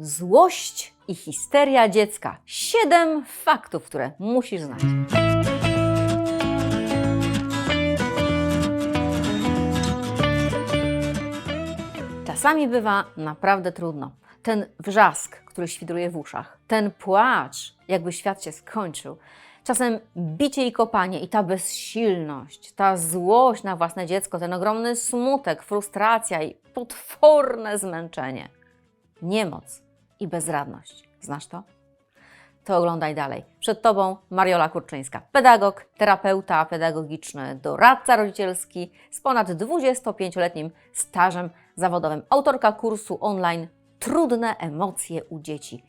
Złość i histeria dziecka. Siedem faktów, które musisz znać. Czasami bywa naprawdę trudno. Ten wrzask, który świdruje w uszach, ten płacz, jakby świat się skończył, czasem bicie i kopanie i ta bezsilność, ta złość na własne dziecko, ten ogromny smutek, frustracja i potworne zmęczenie, niemoc i bezradność. Znasz to? To oglądaj dalej. Przed Tobą Mariola Kurczyńska, pedagog, terapeuta pedagogiczny, doradca rodzicielski z ponad 25-letnim stażem zawodowym, autorka kursu online Trudne emocje u dzieci.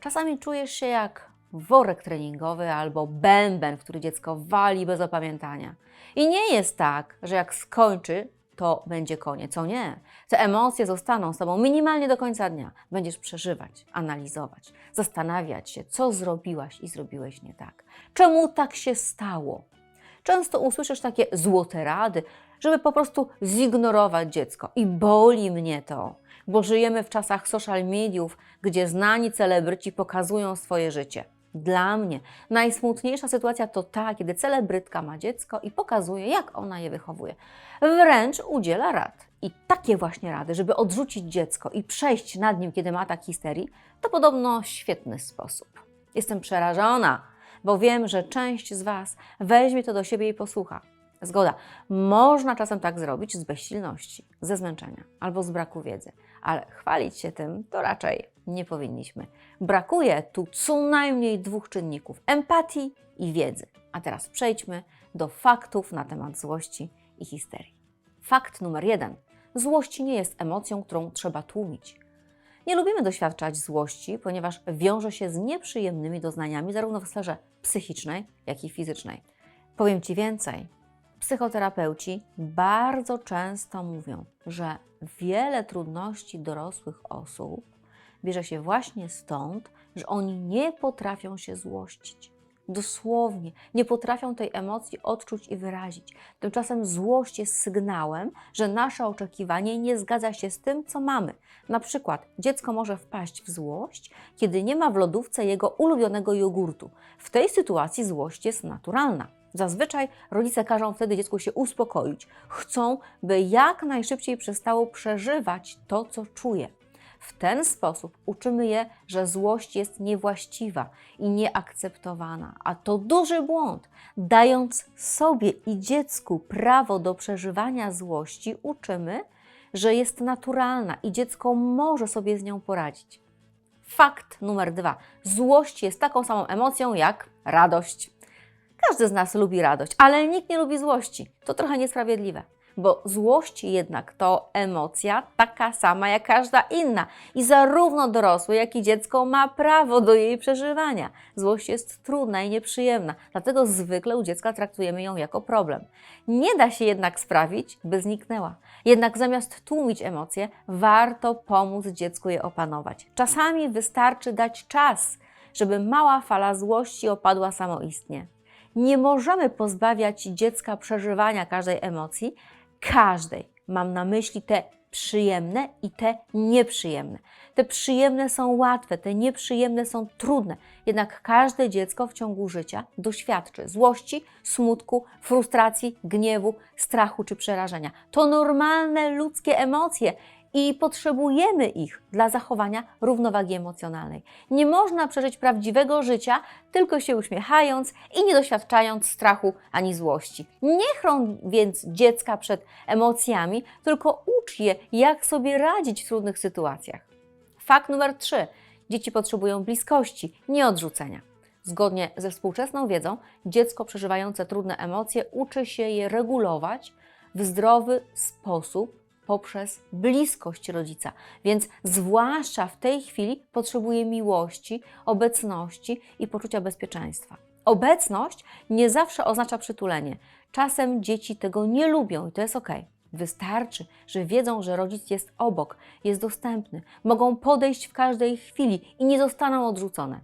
Czasami czujesz się jak worek treningowy albo bęben, który dziecko wali bez opamiętania. I nie jest tak, że jak skończy, to będzie koniec. O nie. Te emocje zostaną z Tobą minimalnie do końca dnia. Będziesz przeżywać, analizować, zastanawiać się, co zrobiłaś i zrobiłeś nie tak. Czemu tak się stało? Często usłyszysz takie złote rady, żeby po prostu zignorować dziecko. I boli mnie to, bo żyjemy w czasach social mediów, gdzie znani celebryci pokazują swoje życie. Dla mnie najsmutniejsza sytuacja to ta, kiedy celebrytka ma dziecko i pokazuje, jak ona je wychowuje. Wręcz udziela rad. I takie właśnie rady, żeby odrzucić dziecko i przejść nad nim, kiedy ma atak histerii, to podobno świetny sposób. Jestem przerażona, bo wiem, że część z Was weźmie to do siebie i posłucha. Zgoda, można czasem tak zrobić z bezsilności, ze zmęczenia albo z braku wiedzy, ale chwalić się tym to raczej nie powinniśmy. Brakuje tu co najmniej dwóch czynników: empatii i wiedzy. A teraz przejdźmy do faktów na temat złości i histerii. Fakt numer jeden: złość nie jest emocją, którą trzeba tłumić. Nie lubimy doświadczać złości, ponieważ wiąże się z nieprzyjemnymi doznaniami zarówno w sferze psychicznej, jak i fizycznej. Powiem Ci więcej. Psychoterapeuci bardzo często mówią, że wiele trudności dorosłych osób bierze się właśnie stąd, że oni nie potrafią się złościć. Dosłownie nie potrafią tej emocji odczuć i wyrazić. Tymczasem złość jest sygnałem, że nasze oczekiwanie nie zgadza się z tym, co mamy. Na przykład dziecko może wpaść w złość, kiedy nie ma w lodówce jego ulubionego jogurtu. W tej sytuacji złość jest naturalna. Zazwyczaj rodzice każą wtedy dziecku się uspokoić. Chcą, by jak najszybciej przestało przeżywać to, co czuje. W ten sposób uczymy je, że złość jest niewłaściwa i nieakceptowana, a to duży błąd. Dając sobie i dziecku prawo do przeżywania złości, uczymy, że jest naturalna i dziecko może sobie z nią poradzić. Fakt numer dwa. Złość jest taką samą emocją jak radość. Każdy z nas lubi radość, ale nikt nie lubi złości. To trochę niesprawiedliwe, bo złość jednak to emocja taka sama jak każda inna i zarówno dorosły, jak i dziecko ma prawo do jej przeżywania. Złość jest trudna i nieprzyjemna, dlatego zwykle u dziecka traktujemy ją jako problem. Nie da się jednak sprawić, by zniknęła. Jednak zamiast tłumić emocje, warto pomóc dziecku je opanować. Czasami wystarczy dać czas, żeby mała fala złości opadła samoistnie. Nie możemy pozbawiać dziecka przeżywania każdej emocji, każdej. Mam na myśli te przyjemne i te nieprzyjemne. Te przyjemne są łatwe, te nieprzyjemne są trudne. Jednak każde dziecko w ciągu życia doświadczy złości, smutku, frustracji, gniewu, strachu czy przerażenia. To normalne ludzkie emocje i potrzebujemy ich dla zachowania równowagi emocjonalnej. Nie można przeżyć prawdziwego życia tylko się uśmiechając i nie doświadczając strachu ani złości. Nie chroń więc dziecka przed emocjami, tylko ucz je, jak sobie radzić w trudnych sytuacjach. Fakt numer 3. Dzieci potrzebują bliskości, nie odrzucenia. Zgodnie ze współczesną wiedzą, dziecko przeżywające trudne emocje uczy się je regulować w zdrowy sposób poprzez bliskość rodzica. Więc zwłaszcza w tej chwili potrzebuje miłości, obecności i poczucia bezpieczeństwa. Obecność nie zawsze oznacza przytulenie. Czasem dzieci tego nie lubią i to jest ok. Wystarczy, że wiedzą, że rodzic jest obok, jest dostępny, mogą podejść w każdej chwili i nie zostaną odrzucone.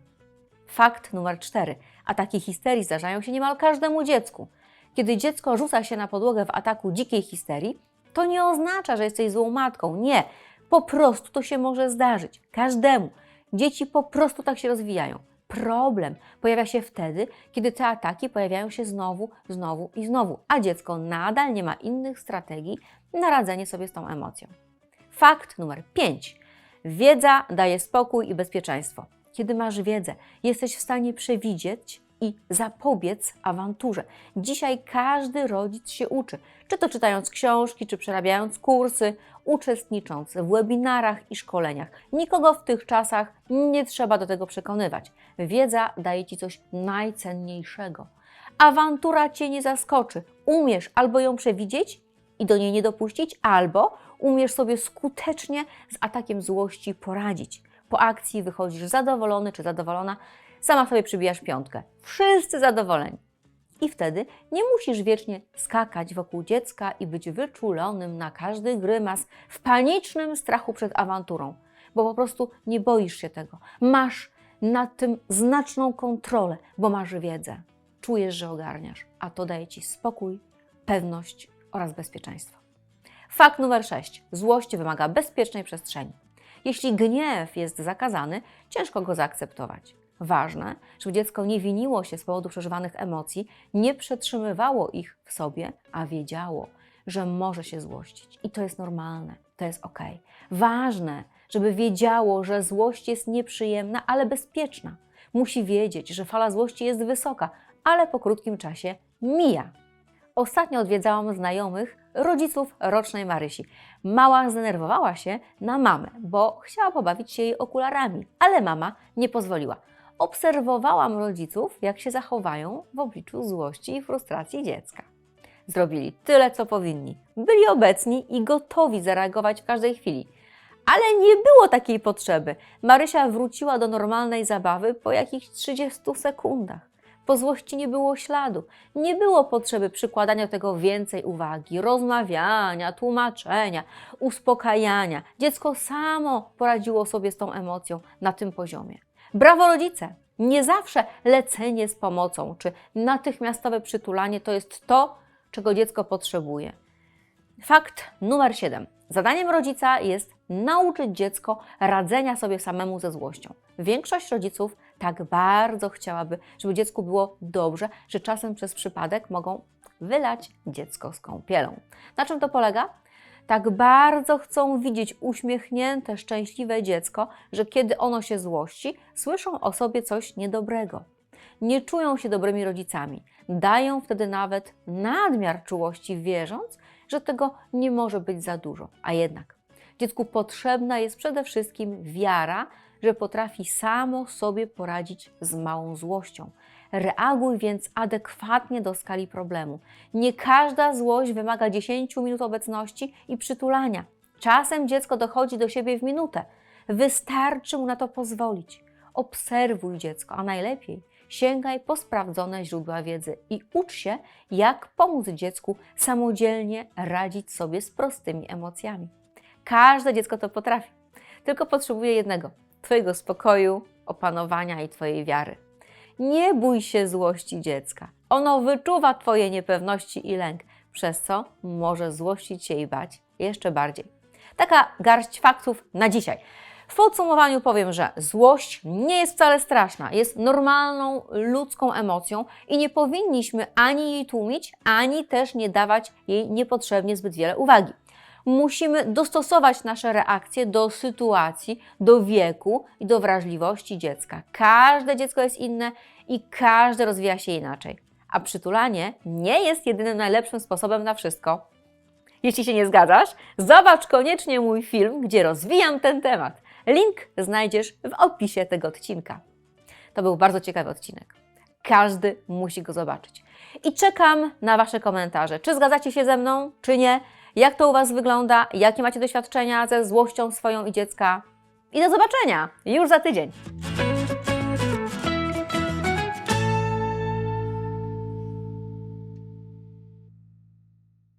Fakt numer cztery. Ataki histerii zdarzają się niemal każdemu dziecku. Kiedy dziecko rzuca się na podłogę w ataku dzikiej histerii, to nie oznacza, że jesteś złą matką. Nie. Po prostu to się może zdarzyć. Każdemu. Dzieci po prostu tak się rozwijają. Problem pojawia się wtedy, kiedy te ataki pojawiają się znowu, znowu i znowu, a dziecko nadal nie ma innych strategii na radzenie sobie z tą emocją. Fakt numer 5. Wiedza daje spokój i bezpieczeństwo. Kiedy masz wiedzę, jesteś w stanie przewidzieć i zapobiec awanturze. Dzisiaj każdy rodzic się uczy, czy to czytając książki, czy przerabiając kursy, uczestnicząc w webinarach i szkoleniach. Nikogo w tych czasach nie trzeba do tego przekonywać. Wiedza daje ci coś najcenniejszego. Awantura cię nie zaskoczy. Umiesz albo ją przewidzieć i do niej nie dopuścić, albo umiesz sobie skutecznie z atakiem złości poradzić. Po akcji wychodzisz zadowolony czy zadowolona, sama sobie przybijasz piątkę. Wszyscy zadowoleni. I wtedy nie musisz wiecznie skakać wokół dziecka i być wyczulonym na każdy grymas w panicznym strachu przed awanturą, bo po prostu nie boisz się tego. Masz nad tym znaczną kontrolę, bo masz wiedzę. Czujesz, że ogarniasz, a to daje ci spokój, pewność oraz bezpieczeństwo. Fakt numer 6. Złość wymaga bezpiecznej przestrzeni. Jeśli gniew jest zakazany, ciężko go zaakceptować. Ważne, żeby dziecko nie winiło się z powodu przeżywanych emocji, nie przetrzymywało ich w sobie, a wiedziało, że może się złościć. I to jest normalne, to jest ok. Ważne, żeby wiedziało, że złość jest nieprzyjemna, ale bezpieczna. Musi wiedzieć, że fala złości jest wysoka, ale po krótkim czasie mija. Ostatnio odwiedzałam znajomych rodziców rocznej Marysi. Mała zdenerwowała się na mamę, bo chciała pobawić się jej okularami, ale mama nie pozwoliła. Obserwowałam rodziców, jak się zachowają w obliczu złości i frustracji dziecka. Zrobili tyle, co powinni. Byli obecni i gotowi zareagować w każdej chwili. Ale nie było takiej potrzeby. Marysia wróciła do normalnej zabawy po jakichś 30 sekundach. Po złości nie było śladu. Nie było potrzeby przykładania tego więcej uwagi, rozmawiania, tłumaczenia, uspokajania. Dziecko samo poradziło sobie z tą emocją na tym poziomie. Brawo rodzice! Nie zawsze lecenie z pomocą czy natychmiastowe przytulanie to jest to, czego dziecko potrzebuje. Fakt numer 7. Zadaniem rodzica jest nauczyć dziecko radzenia sobie samemu ze złością. Większość rodziców tak bardzo chciałaby, żeby dziecku było dobrze, że czasem przez przypadek mogą wylać dziecko z kąpielą. Na czym to polega? Tak bardzo chcą widzieć uśmiechnięte, szczęśliwe dziecko, że kiedy ono się złości, słyszą o sobie coś niedobrego. Nie czują się dobrymi rodzicami. Dają wtedy nawet nadmiar czułości, wierząc, że tego nie może być za dużo. A jednak dziecku potrzebna jest przede wszystkim wiara, że potrafi samo sobie poradzić z małą złością. Reaguj więc adekwatnie do skali problemu. Nie każda złość wymaga 10 minut obecności i przytulania. Czasem dziecko dochodzi do siebie w minutę. Wystarczy mu na to pozwolić. Obserwuj dziecko, a najlepiej sięgaj po sprawdzone źródła wiedzy i ucz się, jak pomóc dziecku samodzielnie radzić sobie z prostymi emocjami. Każde dziecko to potrafi, tylko potrzebuje jednego Twojego spokoju, opanowania i Twojej wiary. Nie bój się złości dziecka. Ono wyczuwa Twoje niepewności i lęk, przez co może złościć się i bać jeszcze bardziej. Taka garść faktów na dzisiaj. W podsumowaniu powiem, że złość nie jest wcale straszna, jest normalną ludzką emocją i nie powinniśmy ani jej tłumić, ani też nie dawać jej niepotrzebnie zbyt wiele uwagi. Musimy dostosować nasze reakcje do sytuacji, do wieku i do wrażliwości dziecka. Każde dziecko jest inne i każde rozwija się inaczej. A przytulanie nie jest jedynym najlepszym sposobem na wszystko. Jeśli się nie zgadzasz, zobacz koniecznie mój film, gdzie rozwijam ten temat. Link znajdziesz w opisie tego odcinka. To był bardzo ciekawy odcinek. Każdy musi go zobaczyć. I czekam na Wasze komentarze. Czy zgadzacie się ze mną, czy nie? Jak to u Was wygląda? Jakie macie doświadczenia ze złością swoją i dziecka? I do zobaczenia już za tydzień.